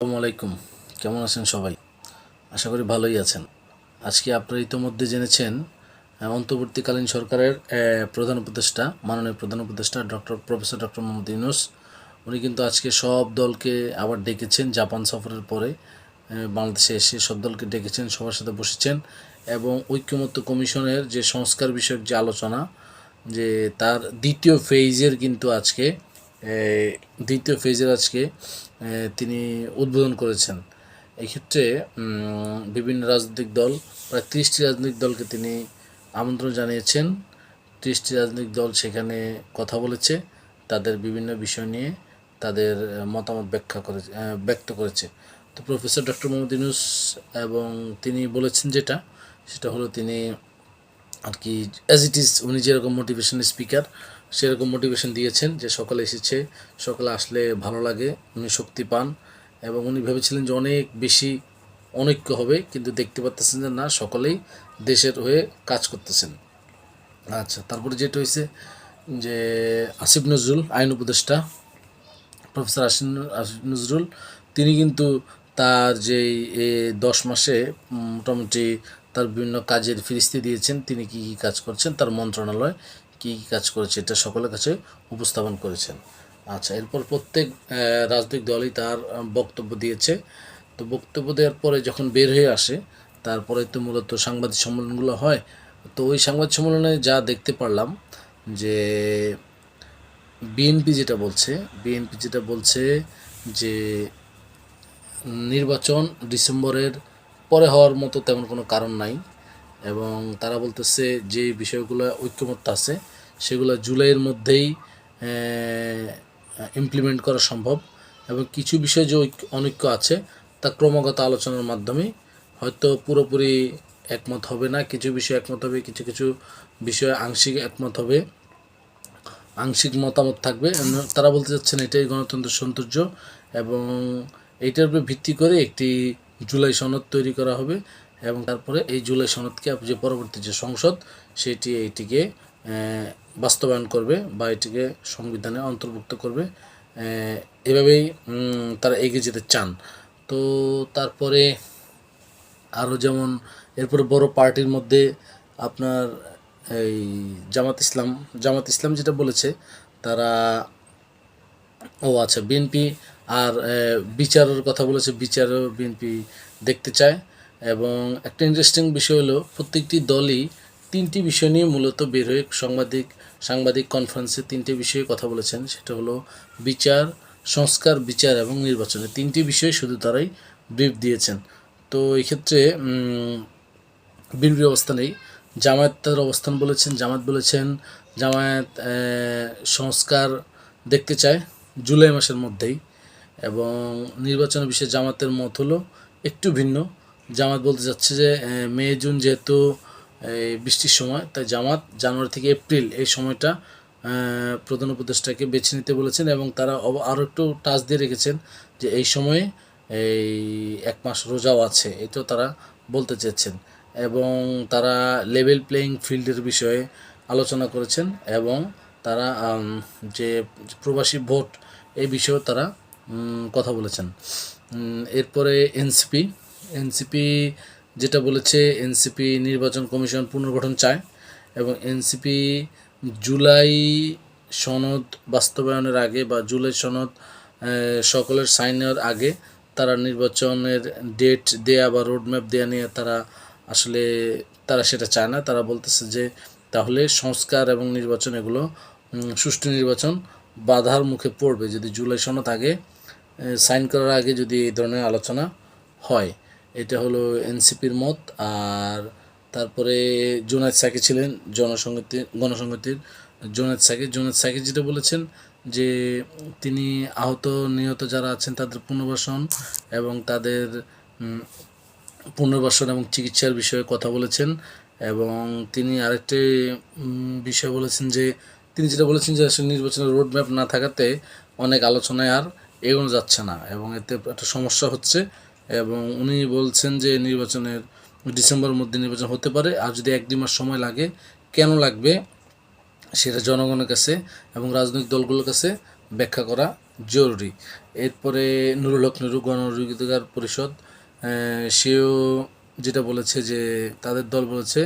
আসসালামু আলাইকুম। কেমন আছেন সবাই? আশা করি ভালোই আছেন। আজকে আপনারা ইতোমধ্যে জেনেছেন, অন্তর্বর্তীকালীন সরকারের প্রধান উপদেষ্টা, মাননীয় প্রধান উপদেষ্টা doctor, professor doctor Mohammad Yunus, উনি কিন্তু আজকে সব দলকে আবার ডেকেছেন, জাপান সফরের পরে বাংলাদেশে এসে সব দলকে ডেকেছেন, সবার সাথে বসেছেন এবং ঐক্যমত্য কমিশনের যে সংস্কার বিষয়ক যে আলোচনা, যে তার দ্বিতীয় ফেইজের কিন্তু আজকে দ্বিতীয় ফেজের আজকে তিনি উদ্বোধন করেছেন। এই ক্ষেত্রে উম, বিভিন্ন রাজনৈতিক দল প্রায় ত্রিশটি রাজনৈতিক দলকে তিনি আমন্ত্রণ জানিয়েছেন। ত্রিশটি রাজনৈতিক দল সেখানে কথা বলেছে তাদের বিভিন্ন বিষয় নিয়ে তাদের মতামত ব্যাখ্যা করে ব্যক্ত করেছে। তো প্রফেসর ডক্টর মোহাম্মদ ইউনুস এবং তিনি বলেছেন যেটা সেটা হলো তিনি আর কি অ্যাজ ইট ইজ উনি যেরকম মোটিভেশন স্পিকার সেরকম মোটিভেশন দিয়েছেন যে সকালে এসেছে, সকালে আসলে ভালো লাগে, উনি শক্তি পান এবং উনি ভেবেছিলেন যে অনেক বেশি অনৈক্য হবে, কিন্তু দেখতে পাচ্তেছেন যে না, সকলেই দেশের হয়ে কাজ করতেছেন। আচ্ছা তারপরে যেটা হয়েছে যে আসিফ নজরুল, আইন উপদেষ্টা, প্রফেসর আসিন আসিফ নজরুল, তিনি কিন্তু তার যে দশ মাসে মোটামুটি তার বিভিন্ন কাজের ফিরিস্তি দিয়েছেন, তিনি কি কী কাজ করছেন তার মন্ত্রণালয় কী কী কাজ করেছে এটা সকলের কাছে উপস্থাপন করেছেন। আচ্ছা এরপর প্রত্যেক রাজনৈতিক দলই তার বক্তব্য দিয়েছে। তো বক্তব্য দেওয়ার পরে যখন বের হয়ে আসে, তারপরে তো মূলত সাংবাদিক সম্মেলনগুলো হয়, তো ওই সাংবাদিক সম্মেলনে যা দেখতে পারলাম যে বিএনপি যেটা বলছে, বিএনপি যেটা বলছে যে নির্বাচন ডিসেম্বরের পরে হওয়ার মতো তেমন কোনো কারণ নাই। এবং তারা বলতেছে যে বিষয়গুলো ঐক্যমত্য আছে, সেগুলো জুলাইয়ের মধ্যেই ইমপ্লিমেন্ট করা সম্ভব। এবং কিছু বিষয় যে অনৈক্য আছে, তা ক্রমাগত আলোচনার মাধ্যমে হয়তো পুরোপুরি একমত হবে না। কিছু বিষয় একমত হবে, কিছু কিছু বিষয়ে আংশিক একমত হবে, আংশিক মতামত থাকবে। তারা বলতে চাচ্ছেন এটাই গণতন্ত্রের সৌন্দর্য এবং এটার উপরে ভিত্তি করে একটি জুলাই সনদ তৈরি করা হবে। এবং তারপরে এই জুলাই সনদকে যে পরবর্তী যে সংসদ, সেটি এইটিকে বাস্তবায়ন করবে বা এটিকে সংবিধানে অন্তর্ভুক্ত করবে। এভাবেই তারা এগিয়ে যেতে চান। তো তারপরে আরও যেমন, এরপরে বড় পার্টির মধ্যে আপনার এই জামাত ইসলাম জামাত ইসলাম যেটা বলেছে, তারা, ও আচ্ছা বিএনপি আর বিচারের কথা বলেছে, বিচারও বিএনপি দেখতে চায়। এবং একটা ইন্টারেস্টিং বিষয় হলো প্রত্যেকটি দলই তিনটি বিষয় নিয়ে মূলত বের হয়ে সাংবাদিক সাংবাদিক কনফারেন্সে তিনটি বিষয়ে কথা বলেছেন। সেটা হলো বিচার সংস্কার বিচার এবং নির্বাচনে। তিনটি বিষয়ে শুধু তারাই ব্রিফ দিয়েছেন। তো এই ক্ষেত্রে উম, বিএনপির অবস্থান নেই। জামায়াত তার অবস্থান বলেছেন জামাত বলেছেন জামায়াত সংস্কার দেখতে চায় জুলাই মাসের মধ্যেই এবং নির্বাচনের বিষয়ে জামাতের মত হলো একটু ভিন্ন। জামাত বলতে যাচ্ছে যে মে, জুন যেহেতু এই বৃষ্টির সময়, তাই জামাত জানুয়ারি থেকে এপ্রিল এই সময়টা প্রধান উপদেষ্টাকে বেছে নিতে বলেছেন এবং তারা আরও একটু টাচ দিয়ে রেখেছেন যে এই সময়ে এই এক মাস রোজাও আছে, এটাও তারা বলতে চেয়েছেন। এবং তারা লেভেল প্লেয়িং ফিল্ডের বিষয়ে আলোচনা করেছেন এবং তারা যে প্রবাসী ভোট, এই বিষয়েও তারা কথা বলেছেন। এরপরে এনসিপি এনসিপি যেটা বলেছে, এনসিপি নির্বাচন কমিশন পুনর্গঠন চায় এবং এনসিপি জুলাই সনদ বাস্তবায়নের আগে বা জুলাই সনদ সকলের সাইনের আগে তারা নির্বাচনের ডেট দেয়া বা রোডম্যাপ দেয়া নিয়ে তারা আসলে, তারা সেটা চায় না। তারা বলতেছে যে তাহলে সংস্কার এবং নির্বাচন এগুলো সুষ্ঠু নির্বাচন বাধার মুখে পড়বে। যদি জুলাই সনদ আগে সাইন করার আগে যদি এই ধরনের আলোচনা হয় এটা হলো এনসিপির মত, আর তারপরে জোনায়েদ সাকি ছিলেন জনসংহতি গণসংহতির জোনায়েদ সাকি জোনায়েদ সাকি যেটা বলেছেন যে তিনি আহত, নিহত যারা আছেন তাদের পুনর্বাসন এবং তাদের পুনর্বাসন এবং চিকিৎসার বিষয়ে কথা বলেছেন। এবং তিনি আরেকটি বিষয় বলেছেন যে, তিনি যেটা বলেছেন যে আসলে নির্বাচনের রোড ম্যাপ না থাকাতে অনেক আলোচনায় আর এগোনো যাচ্ছে না এবং এতে একটা সমস্যা হচ্ছে। এবং উনি বলছেন যে নির্বাচনের ডিসেম্বরের মধ্যে নির্বাচন হতে পারে, আর যদি এক দুই মাস সময় লাগে, কেন লাগবে সেটা জনগণের কাছে এবং রাজনৈতিক দলগুলোর কাছে ব্যাখ্যা করা জরুরি। এরপরে নুরুল হক নুরু, গণ পরিষদ সেও যেটা বলেছে যে তাদের দল বলেছে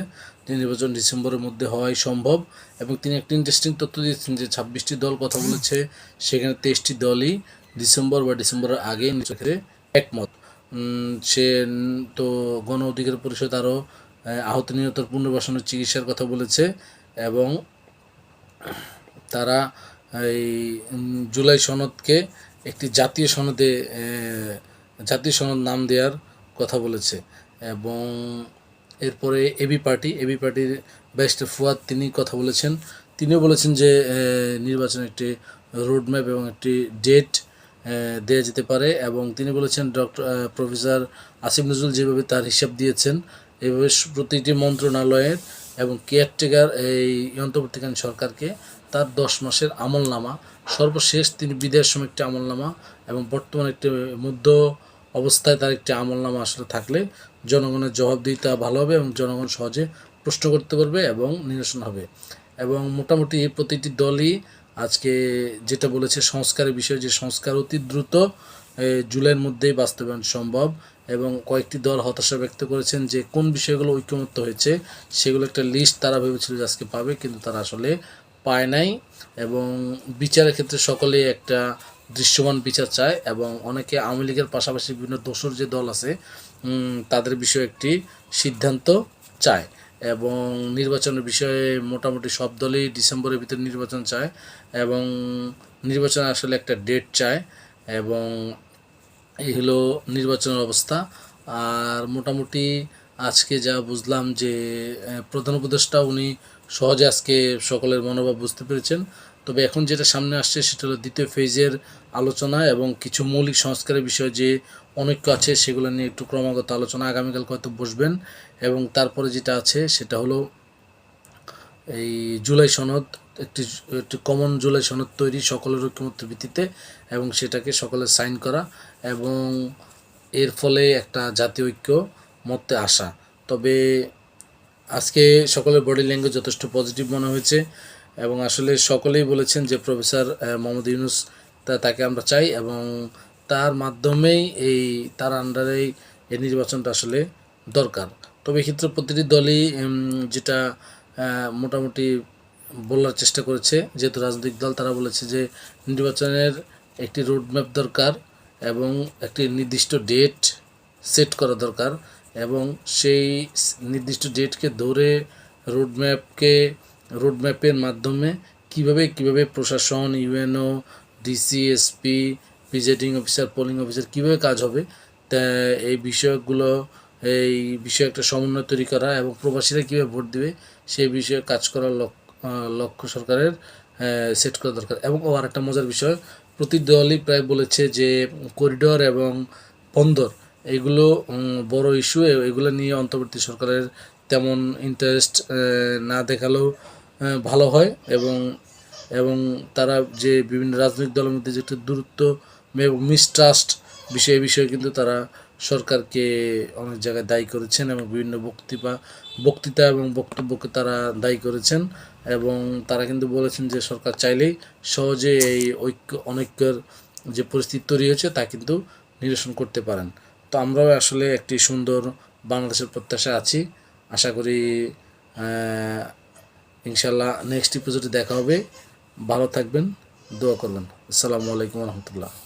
যে নির্বাচন ডিসেম্বরের মধ্যে হওয়াই সম্ভব এবং তিনি একটি ইন্টারেস্টিং তথ্য দিয়েছেন যে ছাব্বিশটি দল কথা বলেছে, সেখানে তেইশটি দলই ডিসেম্বর বা ডিসেম্বরের আগে একমত। সে তো গণ অধিকার পরিষদ আরও আহত নিহতর পুনর্বাসনের চিকিৎসার কথা বলেছে এবং তারা এই জুলাই সনদকে একটি জাতীয় সনদে জাতীয় সনদ নাম দেওয়ার কথা বলেছে এবং এরপরে এবি পার্টি, এবি পার্টির ব্যারিস্টার ফুয়াদ তিনি কথা বলেছেন। তিনিও বলেছেন যে নির্বাচন একটি রোডম্যাপ এবং একটি ডেট দেওয়া যেতে পারে এবং তিনি বলেছেন, ডক্টর প্রফেসর আসিফ নজরুল যেভাবে তার হিসাব দিয়েছেন, এভাবে প্রতিটি মন্ত্রণালয়ের এবং কেয়ারটেকার এই অন্তর্বর্তীকালীন সরকারকে তার দশ মাসের আমলনামা, সর্বশেষ তিনি বিদায়ের সময় একটি আমলনামা এবং বর্তমানে একটি মধ্য অবস্থায় তার একটি আমলনামা আসলে থাকলে জনগণের জবাবদিহিতা ভালো হবে এবং জনগণ সহজে প্রশ্ন করতে পারবে এবং নিরসন হবে। এবং মোটামুটি প্রতিটি দলই আজকে যেটা বলেছে সংস্কারের বিষয়ে, যে সংস্কার অতি দ্রুত জুলাইয়ের মধ্যেই বাস্তবায়ন সম্ভব এবং কয়েকটি দল হতাশা ব্যক্ত করেছেন যে কোন বিষয়গুলো ঐক্যমত্য হয়েছে, সেগুলো একটা লিস্ট তারা ভেবেছিল যে আজকে পাবে, কিন্তু তারা আসলে পায় নাই এবং বিচারের ক্ষেত্রে সকলে একটা দৃশ্যমান বিচার চায় এবং অনেকে আওয়ামী লীগের পাশাপাশি বিভিন্ন দোসর যে দল আছে তাদের বিষয়ে একটি সিদ্ধান্ত চায়। এবং নির্বাচনের বিষয়ে মোটামুটি সব দলই ডিসেম্বরের ভিতরে নির্বাচন চায় এবং নির্বাচন আসলে একটা ডেট চায় এবং এই হলো নির্বাচনের অবস্থা। আর মোটামুটি আজকে যা বুঝলাম যে প্রধান উপদেষ্টা উনি সহজে আজকে সকলের মনোভাব বুঝতে পেরেছেন। তবে এখন যেটা সামনে আসছে সেটা হলো দ্বিতীয় ফেজের আলোচনা এবং কিছু মৌলিক সংস্কারের বিষয়ে যে অনৈক্য আছে সেগুলো নিয়ে একটু ক্রমাগত আলোচনা আগামীকাল হয়তো বসবেন এবং তারপরে যেটা আছে সেটা হলো এই জুলাই সনদ, একটি একটি কমন জুলাই সনদ তৈরি সকলের ঐক্যমত্যের ভিত্তিতে এবং সেটাকে সকলের সাইন করা এবং এর ফলে একটা জাতীয় ঐক্য মতে আসা। তবে আজকে সকলের বডি ল্যাঙ্গুয়েজ যথেষ্ট পজিটিভ মনে হয়েছে। এবং আসলে সকলেই বলেছেন যে প্রফেসর মোহাম্মদ ইউনুস তাকে আমরা চাই এবং তার মাধ্যমেই এই, তার আন্ডারেই এই নির্বাচনটা আসলে দরকার। তবে এক্ষেত্রে প্রতিটি দলই যেটা মোটামুটি বলার চেষ্টা করেছে, যেহেতু রাজনৈতিক দল, তারা বলেছে যে নির্বাচনের একটি রোডম্যাপ দরকার এবং একটি নির্দিষ্ট ডেট সেট করা দরকার এবং সেই নির্দিষ্ট ডেটকে ধরে রোডম্যাপকে রোডম্যাপের মাধ্যমে কীভাবে কীভাবে প্রশাসন, UNO DC SP presiding officer, polling officer কীভাবে কাজ হবে, তা এই বিষয়গুলো, এই বিষয়ে একটা সমন্বয় তৈরি করা এবং প্রবাসীরা কীভাবে ভোট দেবে, সেই বিষয়ে কাজ করার লক্ষ্য সরকারের সেট করা দরকার। এবং ও আর একটা মজার বিষয় প্রতি প্রায় বলেছে যে করিডোর এবং বন্দর, এগুলো বড় ইস্যু এগুলো নিয়ে অন্তর্বর্তী সরকারের তেমন ইন্টারেস্ট না দেখালেও ভালো হয় এবং এবং তারা যে বিভিন্ন রাজনৈতিক দলের মধ্যে যে একটা দূরত্ব এবং মিসট্রাস্ট বিষয়ে বিষয়ে কিন্তু তারা সরকারকে অনেক জায়গায় দায়ী করেছেন এবং বিভিন্ন বক্তৃতা বক্তৃতা এবং বক্তব্যকে তারা দায়ী করেছেন এবং তারা কিন্তু বলেছেন যে সরকার চাইলেই সহজে এই ঐক্য, অনৈক্যের যে পরিস্থিতি তৈরি হয়েছে তা কিন্তু নিরসন করতে পারেন। তো আমরাও আসলে একটি সুন্দর বাংলাদেশের প্রত্যাশা আছি। আশা করি ইনশাল্লাহ নেক্সট এপিসোডে দেখা হবে। ভালো থাকবেন দোয়া করবেন। আসসালামু আলাইকুম রহমতুল্লাহ।